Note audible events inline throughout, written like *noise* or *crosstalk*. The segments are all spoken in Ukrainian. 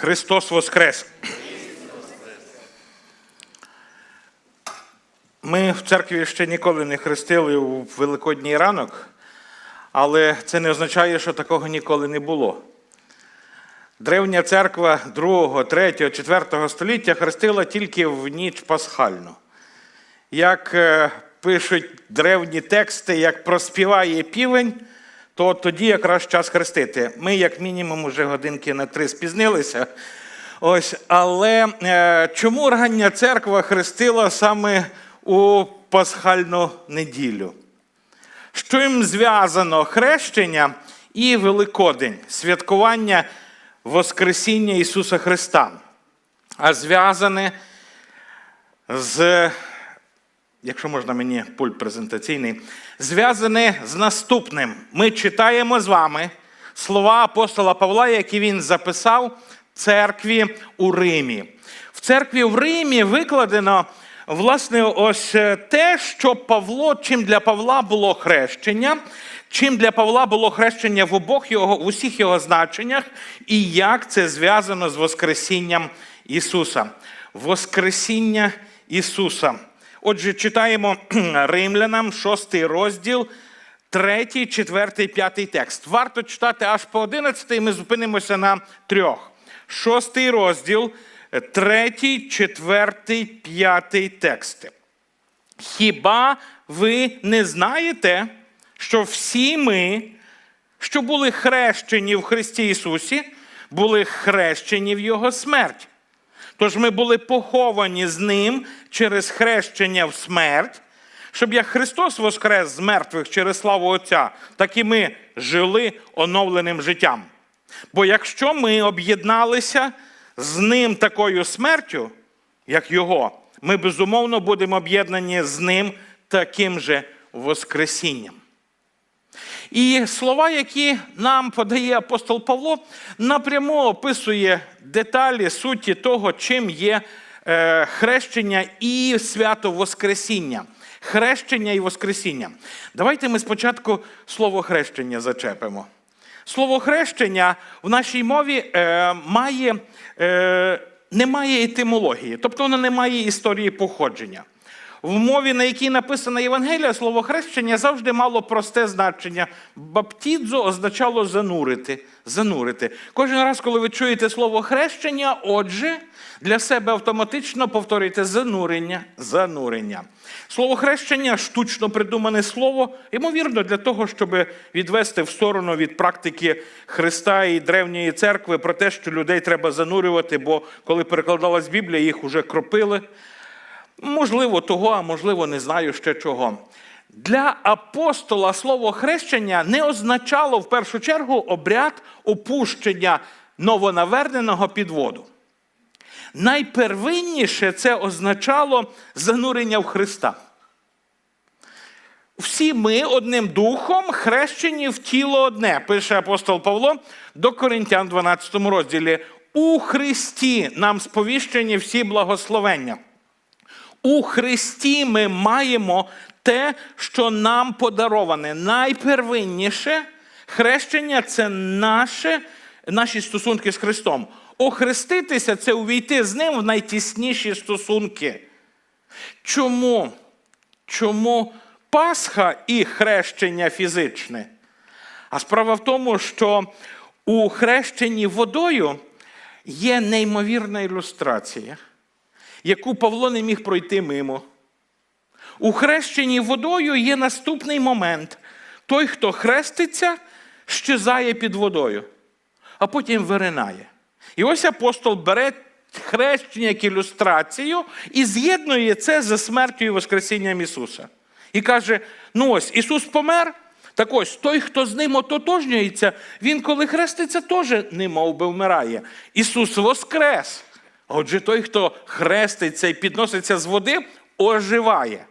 Христос Воскрес! Ми в церкві ще ніколи не хрестили у Великодній ранок, але це не означає, що такого ніколи не було. Древня церква 2, 3, 4 століття хрестила тільки в ніч пасхальну. Як е, пишуть древні тексти, як проспіває півень, то тоді якраз час хрестити. Ми, як мінімум, вже годинки на три спізнилися. Ось, але е, чому рання церква хрестила саме у пасхальну неділю? Що їм зв'язано хрещення і Великодень, святкування Воскресіння Ісуса Христа, а зв'язане з, якщо можна мені пульт презентаційний, зв'язане з наступним. Ми читаємо з вами слова апостола Павла, які він записав церкві у Римі. В церкві в Римі викладено. Власне, ось те, що Павло, чим для Павла було хрещення, чим для Павла було хрещення в обох його, в усіх його значеннях, і як це зв'язано з Воскресінням Ісуса. Воскресіння Ісуса. Отже, читаємо *clears throat* Римлянам, 6 розділ, 3, 4, 5 текст. Варто читати аж по 11, і ми зупинимося на трьох. Шостий розділ, третій, четвертий, п'ятий тексти. Хіба ви не знаєте, що всі ми, що були хрещені в Христі Ісусі, були хрещені в Його смерть? Тож ми були поховані з Ним через хрещення в смерть, щоб як Христос воскрес з мертвих через славу Отця, так і ми жили оновленим життям. Бо якщо ми об'єдналися з ним такою смертю, як Його, ми безумовно будемо об'єднані з ним таким же Воскресінням. І слова, які нам подає апостол Павло, напряму описує деталі суті того, чим є е, хрещення і свято Воскресіння. Хрещення і Воскресіння. Давайте ми спочатку слово хрещення зачепимо. Слово хрещення в нашій мові е, має, е, не має етимології, тобто воно не має історії походження. В мові, на якій написана Євангелія, слово хрещення завжди мало просте значення. Баптідзо означало занурити. занурити. Кожен раз, коли ви чуєте слово хрещення, отже, для себе автоматично повторюйте занурення, занурення. Слово хрещення штучно придумане слово, ймовірно, для того, щоб відвести в сторону від практики Христа і древньої церкви про те, що людей треба занурювати, бо коли перекладалась Біблія, їх уже кропили. Можливо, того, а можливо, не знаю ще чого. Для апостола слово хрещення не означало в першу чергу обряд опущення новонаверненого під воду. Найпервинніше це означало занурення в Христа. Всі ми одним духом хрещені в тіло одне, пише апостол Павло до Коринтян 12 розділі. У Христі нам сповіщені всі благословення. У Христі ми маємо те, що нам подароване. Найпервинніше хрещення це наше, наші стосунки з Христом. Охреститися це увійти з Ним в найтісніші стосунки. Чому? Чому Пасха і хрещення фізичне? А справа в тому, що у хрещенні водою є неймовірна ілюстрація яку Павло не міг пройти мимо. У хрещенні водою є наступний момент. Той, хто хреститься, щезає під водою, а потім виринає. І ось апостол бере хрещення як ілюстрацію і з'єднує це за смертю і Воскресінням Ісуса. І каже: ну ось Ісус помер. Так ось той, хто з ним ототожнюється, він, коли хреститься, теж немов би вмирає. Ісус воскрес. Отже, той, хто хреститься і підноситься з води, оживає.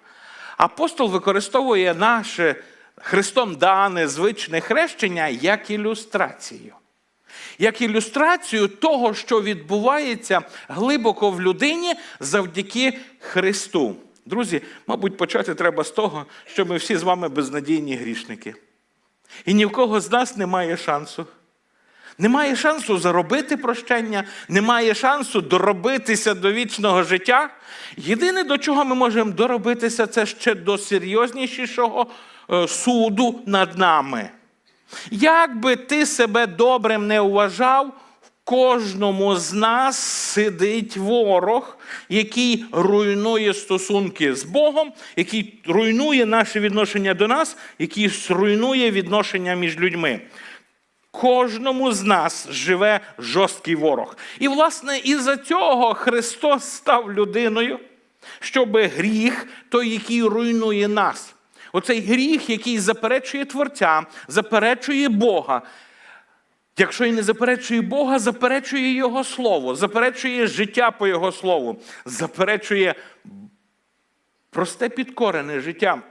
Апостол використовує наше Христом дане звичне хрещення як ілюстрацію. Як ілюстрацію того, що відбувається глибоко в людині завдяки Христу. Друзі, мабуть, почати треба з того, що ми всі з вами безнадійні грішники. І ні в кого з нас немає шансу. Немає шансу заробити прощення, немає шансу доробитися до вічного життя. Єдине, до чого ми можемо доробитися, це ще до серйознішого е, суду над нами. Як би ти себе добрим не вважав, в кожному з нас сидить ворог, який руйнує стосунки з Богом, який руйнує наше відношення до нас, який руйнує відношення між людьми. Кожному з нас живе жорсткий ворог. І, власне, із-за цього Христос став людиною, щоб гріх, той, який руйнує нас. Оцей гріх, який заперечує Творця, заперечує Бога. Якщо і не заперечує Бога, заперечує Його Слово, заперечує життя по Його Слову, заперечує просте підкорене життя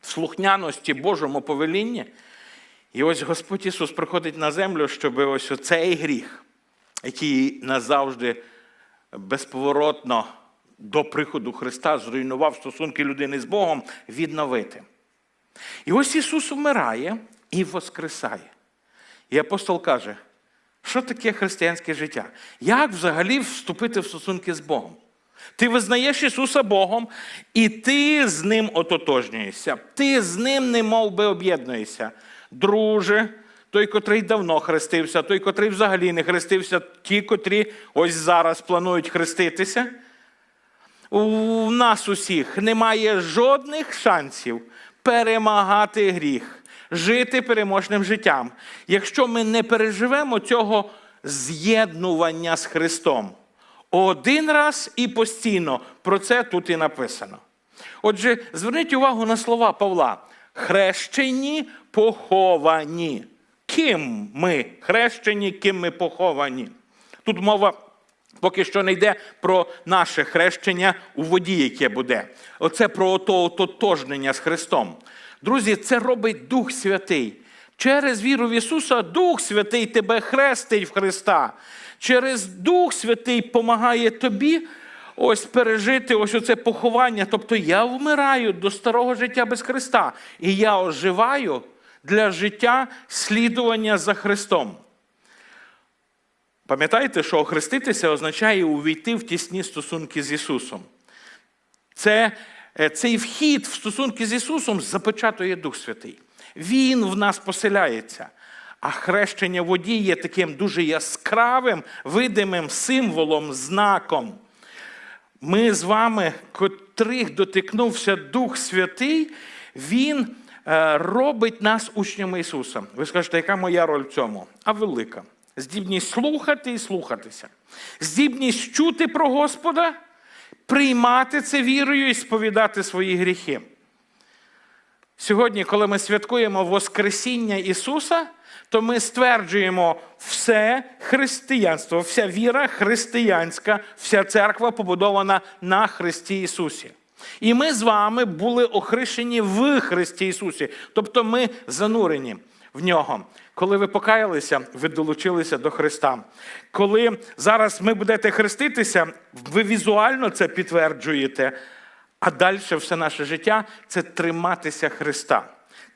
слухняності Божому повелінні. І ось Господь Ісус приходить на землю, щоб ось оцей гріх, який назавжди безповоротно до приходу Христа зруйнував стосунки людини з Богом, відновити. І ось Ісус вмирає і воскресає. І апостол каже, що таке християнське життя? Як взагалі вступити в стосунки з Богом? Ти визнаєш Ісуса Богом, і ти з Ним ототожнюєшся. Ти з Ним не мов би об'єднуєшся. Друже, той, котрий давно хрестився, той, котрий взагалі не хрестився, ті, котрі ось зараз планують хреститися. У нас усіх немає жодних шансів перемагати гріх, жити переможним життям, якщо ми не переживемо цього з'єднування з Христом. Один раз і постійно про це тут і написано. Отже, зверніть увагу на слова Павла: хрещені, поховані. Ким ми хрещені, ким ми поховані? Тут мова поки що не йде про наше хрещення у воді, яке буде. Оце про ото ототожнення з Христом. Друзі, це робить Дух Святий. Через віру в Ісуса Дух Святий тебе хрестить в Христа. Через Дух Святий помагає тобі ось пережити ось оце поховання. Тобто я вмираю до старого життя без Христа. І я оживаю для життя слідування за Христом. Пам'ятаєте, що охреститися означає увійти в тісні стосунки з Ісусом. Це, е, цей вхід в стосунки з Ісусом запечатує Дух Святий. Він в нас поселяється. А хрещення воді є таким дуже яскравим, видимим символом, знаком. Ми з вами, котрих дотикнувся Дух Святий, Він е, робить нас учнями Ісуса. Ви скажете, яка моя роль в цьому? А велика. Здібність слухати і слухатися. Здібність чути про Господа, приймати це вірою і сповідати свої гріхи. Сьогодні, коли ми святкуємо Воскресіння Ісуса, то ми стверджуємо все християнство, вся віра християнська, вся церква побудована на Христі Ісусі. І ми з вами були охрещені в Христі Ісусі, тобто ми занурені в нього. Коли ви покаялися, ви долучилися до Христа. Коли зараз ми будете хреститися, ви візуально це підтверджуєте. А далі все наше життя це триматися Христа.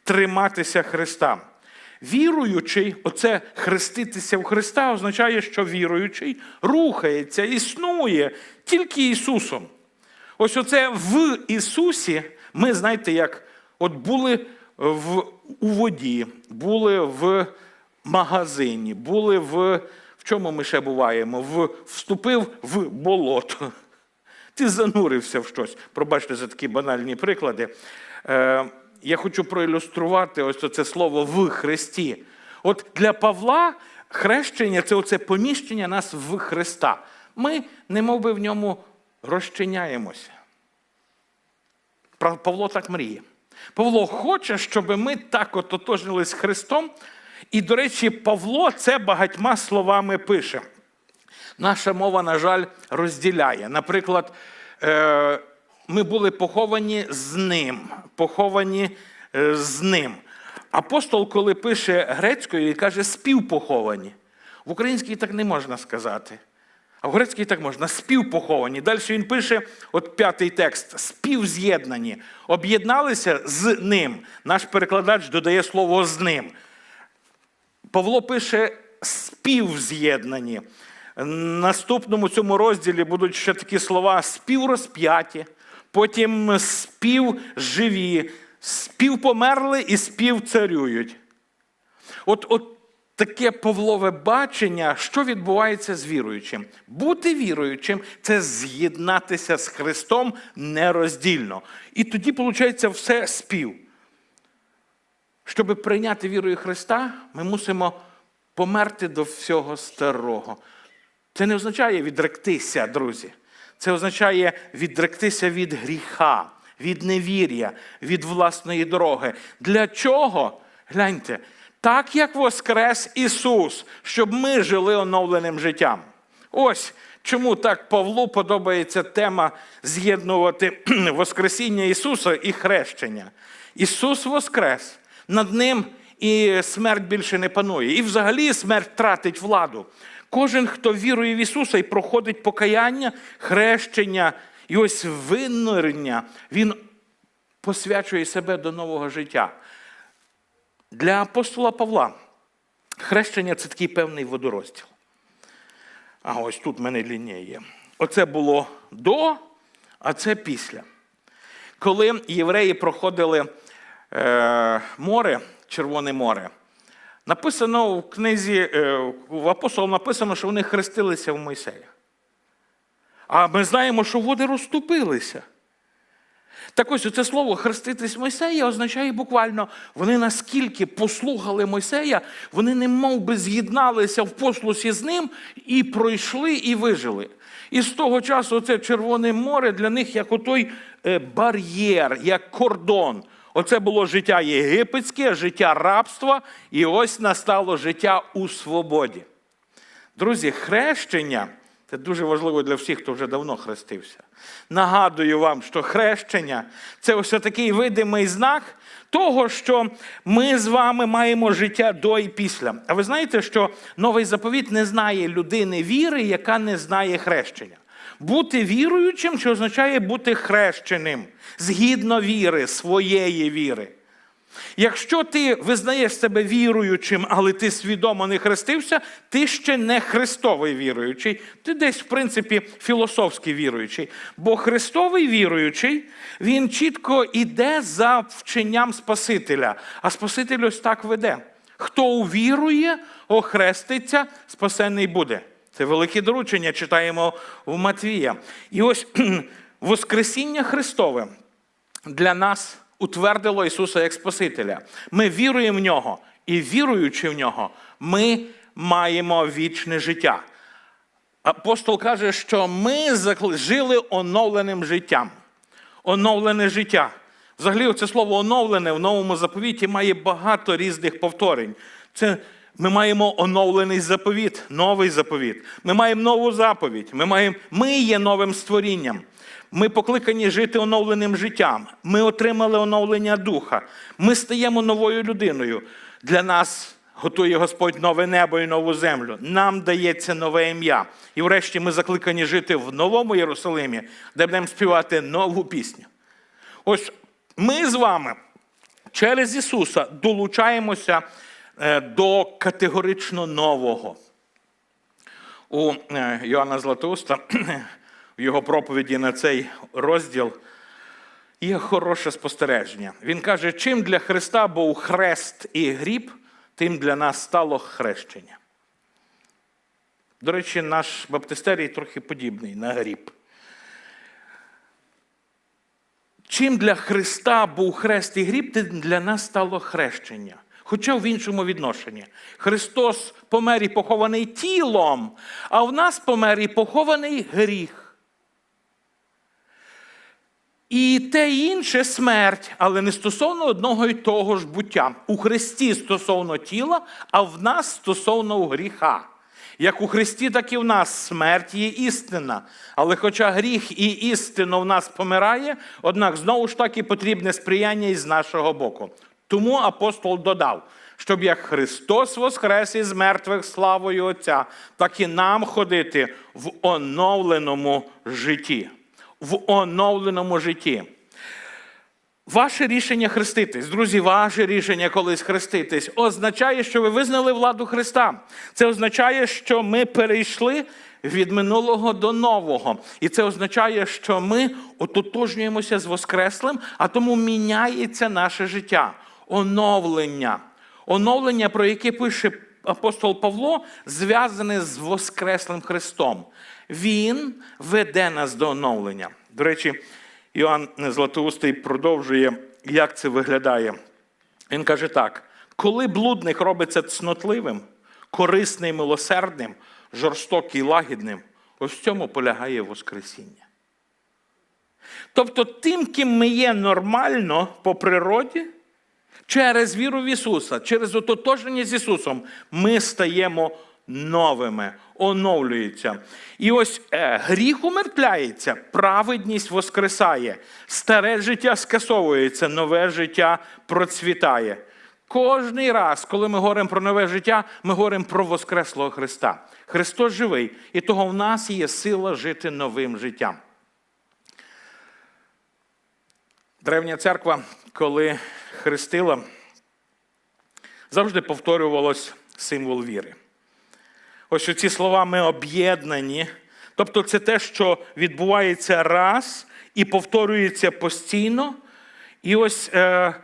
Триматися Христа. Віруючий, оце хреститися в Христа означає, що віруючий рухається, існує тільки Ісусом. Ось оце в Ісусі ми, знаєте, як от були в, у воді, були в магазині, були в. В чому ми ще буваємо? В, вступив в болото. Ти занурився в щось. Пробачте за такі банальні приклади. Е, я хочу проілюструвати ось це слово в Христі. От для Павла хрещення це оце поміщення нас в Христа. Ми не би в ньому розчиняємося. Павло так мріє. Павло хоче, щоб ми так ототожнились з Христом. І, до речі, Павло це багатьма словами пише. Наша мова, на жаль, розділяє. Наприклад, е, ми були поховані з ним. Поховані е, з ним. Апостол, коли пише грецькою, він каже співпоховані. В українській так не можна сказати. А в грецькій так можна співпоховані. Далі він пише, от п'ятий текст: співз'єднані. Об'єдналися з ним. Наш перекладач додає слово з ним. Павло пише співз'єднані. Наступному цьому розділі будуть ще такі слова співрозп'яті, потім співживі, співпомерли і співцарюють. От, от таке Павлове бачення, що відбувається з віруючим. Бути віруючим це з'єднатися з Христом нероздільно. І тоді, виходить, все спів. Щоб прийняти вірою Христа, ми мусимо померти до всього старого. Це не означає відректися, друзі. Це означає відректися від гріха, від невір'я, від власної дороги. Для чого? Гляньте, так як воскрес Ісус, щоб ми жили оновленим життям. Ось чому так Павлу подобається тема з'єднувати *clears throat* Воскресіння Ісуса і хрещення. Ісус Воскрес, над Ним і смерть більше не панує. І взагалі смерть тратить владу. Кожен, хто вірує в Ісуса і проходить покаяння, хрещення і ось винурення, він посвячує себе до нового життя. Для апостола Павла хрещення це такий певний водорозділ. А ось тут в мене лінія є. Оце було до, а це після. Коли євреї проходили е, море, Червоне море, написано в книзі, е, в апостолам написано, що вони хрестилися в Мойсея. А ми знаємо, що води розступилися. Так ось це слово хреститись Мойсея означає буквально, вони наскільки послухали Мойсея, вони не мов би з'єдналися в послусі з ним і пройшли, і вижили. І з того часу це Червоне море для них як отой е, бар'єр, як кордон. Оце було життя єгипетське, життя рабства, і ось настало життя у свободі. Друзі, хрещення це дуже важливо для всіх, хто вже давно хрестився. Нагадую вам, що хрещення це ось такий видимий знак того, що ми з вами маємо життя до і після. А ви знаєте, що новий заповіт не знає людини віри, яка не знає хрещення. Бути віруючим, що означає бути хрещеним згідно віри, своєї віри. Якщо ти визнаєш себе віруючим, але ти свідомо не хрестився, ти ще не Христовий віруючий, ти десь, в принципі, філософський віруючий. Бо Христовий віруючий, він чітко йде за вченням Спасителя. А Спаситель ось так веде. Хто увірує, охреститься, спасений буде. Це велике доручення, читаємо в Матвія. І ось *clears throat* Воскресіння Христове для нас утвердило Ісуса як Спасителя. Ми віруємо в нього, і віруючи в нього, ми маємо вічне життя. Апостол каже, що ми жили оновленим життям. Оновлене життя. Взагалі, це слово оновлене в новому заповіті має багато різних повторень. Це ми маємо оновлений заповіт, новий заповіт. Ми маємо нову заповідь. Ми, маємо, ми є новим створінням. Ми покликані жити оновленим життям. Ми отримали оновлення духа. Ми стаємо новою людиною. Для нас готує Господь нове небо і нову землю. Нам дається нове ім'я. І врешті ми закликані жити в новому Єрусалимі, де будемо співати нову пісню. Ось ми з вами через Ісуса долучаємося до категорично нового. У е, Йоанна Златоуста *clears throat* в його проповіді на цей розділ є хороше спостереження. Він каже, чим для Христа був хрест і гріб, тим для нас стало хрещення. До речі, наш баптистерій трохи подібний на гріб. Чим для Христа був хрест і гріб, тим для нас стало хрещення. Хоча в іншому відношенні. Христос помер і похований тілом, а в нас помер і похований гріх. І те інше смерть, але не стосовно одного і того ж буття. У Христі стосовно тіла, а в нас стосовно гріха. Як у Христі, так і в нас смерть є істина. Але хоча гріх і істина в нас помирає, однак знову ж таки потрібне сприяння із нашого боку. Тому апостол додав, щоб як Христос воскрес із мертвих славою Отця, так і нам ходити в оновленому житті в оновленому житті. Ваше рішення хреститись, друзі, ваше рішення колись хреститись, означає, що ви визнали владу Христа. Це означає, що ми перейшли від минулого до нового. І це означає, що ми ототожнюємося з Воскреслим, а тому міняється наше життя, оновлення. Оновлення, про яке пише апостол Павло, зв'язане з Воскреслим Христом. Він веде нас до оновлення. До речі, Іоанн Златоустий продовжує, як це виглядає. Він каже так: коли блудник робиться цнотливим, корисний, милосердним, жорстокий, лагідним, ось в цьому полягає Воскресіння. Тобто, тим, ким ми є нормально по природі, через віру в Ісуса, через ототожнення з Ісусом, ми стаємо новими, оновлюється. І ось е, гріх умертвляється, праведність воскресає, старе життя скасовується, нове життя процвітає. Кожний раз, коли ми говоримо про нове життя, ми говоримо про Воскреслого Христа. Христос живий, і того в нас є сила жити новим життям. Древня церква, коли хрестила, завжди повторювалось символ віри. Ось оці слова ми об'єднані. Тобто, це те, що відбувається раз і повторюється постійно. І ось е,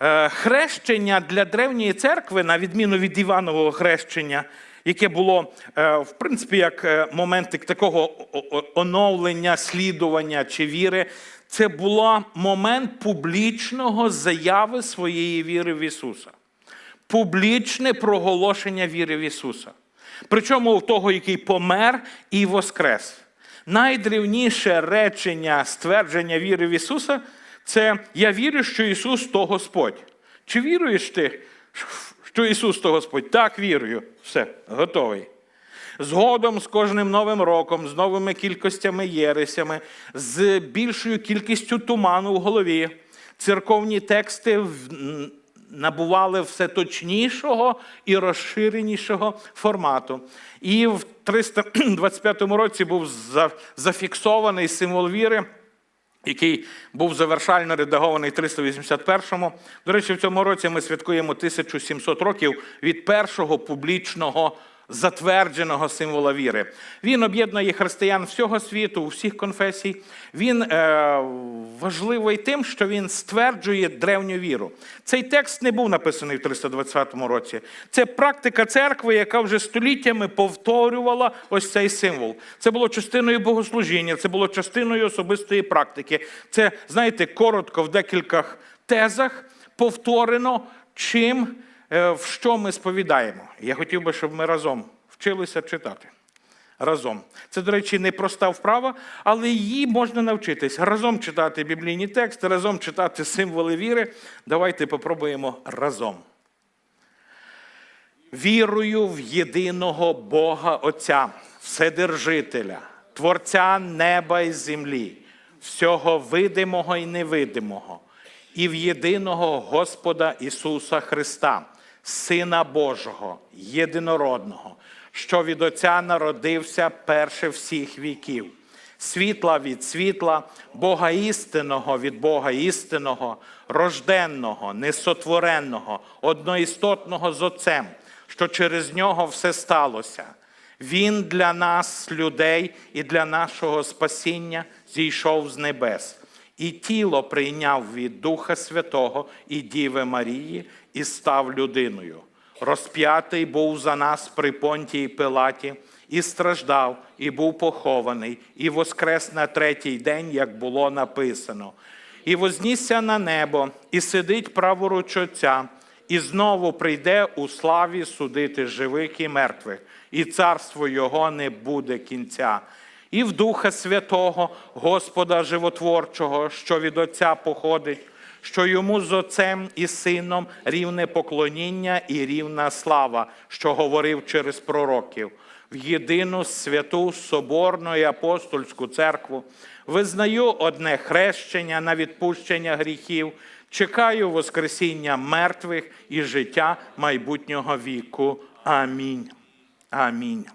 е, хрещення для древньої церкви, на відміну від Іванового хрещення, яке було, е, в принципі, як е, моментик такого оновлення, слідування чи віри, це був момент публічного заяви своєї віри в Ісуса. Публічне проголошення віри в Ісуса. Причому в того, який помер і воскрес. Найдревніше речення ствердження віри в Ісуса це я вірю, що Ісус то Господь. Чи віруєш ти, що Ісус то Господь? Так, вірую. Все, готовий. Згодом з кожним новим роком, з новими кількостями єресями, з більшою кількістю туману в голові, церковні тексти набували все точнішого і розширенішого формату. І в 325 *clears throat* році був зафіксований символ віри який був завершально редагований 381-му. До речі, в цьому році ми святкуємо 1700 років від першого публічного затвердженого символа віри. Він об'єднує християн всього світу, усіх конфесій. Він е, важливий тим, що він стверджує древню віру. Цей текст не був написаний в 320 році. Це практика церкви, яка вже століттями повторювала ось цей символ. Це було частиною богослужіння, це було частиною особистої практики. Це, знаєте, коротко в декількох тезах повторено, чим в що ми сповідаємо. Я хотів би, щоб ми разом вчилися читати. Разом. Це, до речі, не проста вправа, але її можна навчитись. Разом читати біблійні тексти, разом читати символи віри. Давайте попробуємо разом. Вірую в єдиного Бога Отця, Вседержителя, Творця неба і землі, всього видимого і невидимого, і в єдиного Господа Ісуса Христа, Сина Божого, єдинородного, що від Отця народився перше всіх віків світла від світла, Бога істинного від Бога істинного, рожденного, несотвореного, одноістотного з Отцем, що через нього все сталося. Він для нас, людей, і для нашого спасіння зійшов з небес, і тіло прийняв від Духа Святого і Діви Марії, і став людиною. Розп'ятий був за нас при понтії Пилаті, і страждав, і був похований, і воскрес на третій день, як було написано. І вознісся на небо, і сидить праворуч Отця, і знову прийде у славі судити живих і мертвих, і царство Його не буде кінця. І в Духа Святого, Господа Животворчого, що від Отця походить, що йому з Отцем і Сином рівне поклоніння і рівна слава, що говорив через пророків, в єдину святу Соборну і апостольську церкву, визнаю одне хрещення на відпущення гріхів, чекаю Воскресіння мертвих і життя майбутнього віку. Амінь. Амінь.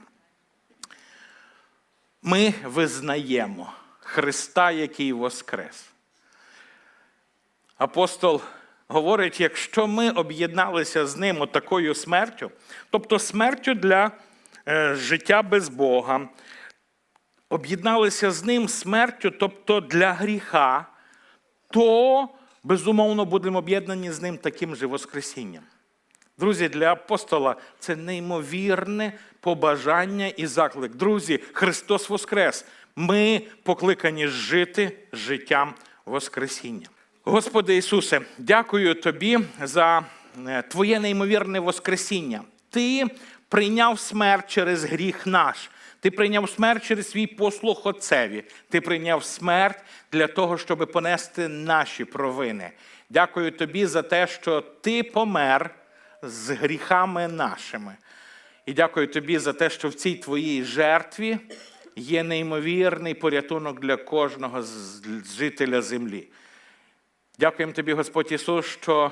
Ми визнаємо Христа, який воскрес. апостол говорить: якщо ми об'єдналися з ним такою смертю, тобто смертю для е, життя без Бога, об'єдналися з ним смертю, тобто для гріха, то безумовно будемо об'єднані з ним таким же Воскресінням. Друзі, для апостола це неймовірне побажання і заклик. Друзі, Христос Воскрес! Ми покликані жити життям Воскресіння. Господи Ісусе, дякую Тобі за е, Твоє неймовірне Воскресіння. Ти прийняв смерть через гріх наш. Ти прийняв смерть через свій послух Отцеві. Ти прийняв смерть для того, щоб понести наші провини. Дякую тобі за те, що ти помер з гріхами нашими. І дякую тобі за те, що в цій твоїй жертві є неймовірний порятунок для кожного жителя землі. Дякуємо тобі, Господь Ісус, що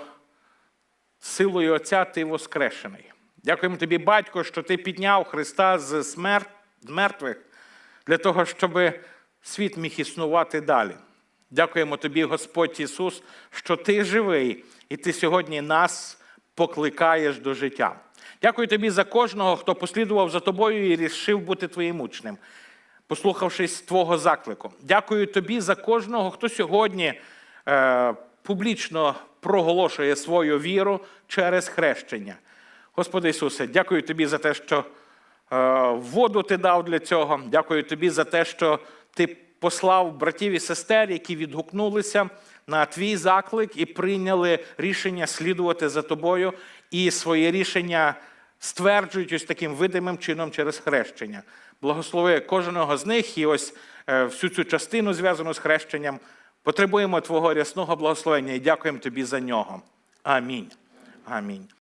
силою Отця ти воскрешений. Дякуємо тобі, батько, що ти підняв Христа з смер- мертвих для того, щоб світ міг існувати далі. Дякуємо тобі, Господь Ісус, що ти живий, і ти сьогодні нас покликаєш до життя. Дякую тобі за кожного, хто послідував за тобою і рішив бути твоїм учнем, послухавшись твого заклику. Дякую тобі за кожного, хто сьогодні е, публічно проголошує свою віру через хрещення. Господи Ісусе, дякую тобі за те, що е, воду ти дав для цього. Дякую тобі за те, що ти послав братів і сестер, які відгукнулися на твій заклик і прийняли рішення слідувати за тобою, і своє рішення стверджують ось таким видимим чином через хрещення. Благослови кожного з них і ось е, всю цю частину, зв'язану з хрещенням, потребуємо Твого рясного благословення і дякуємо Тобі за нього. Амінь. Амінь.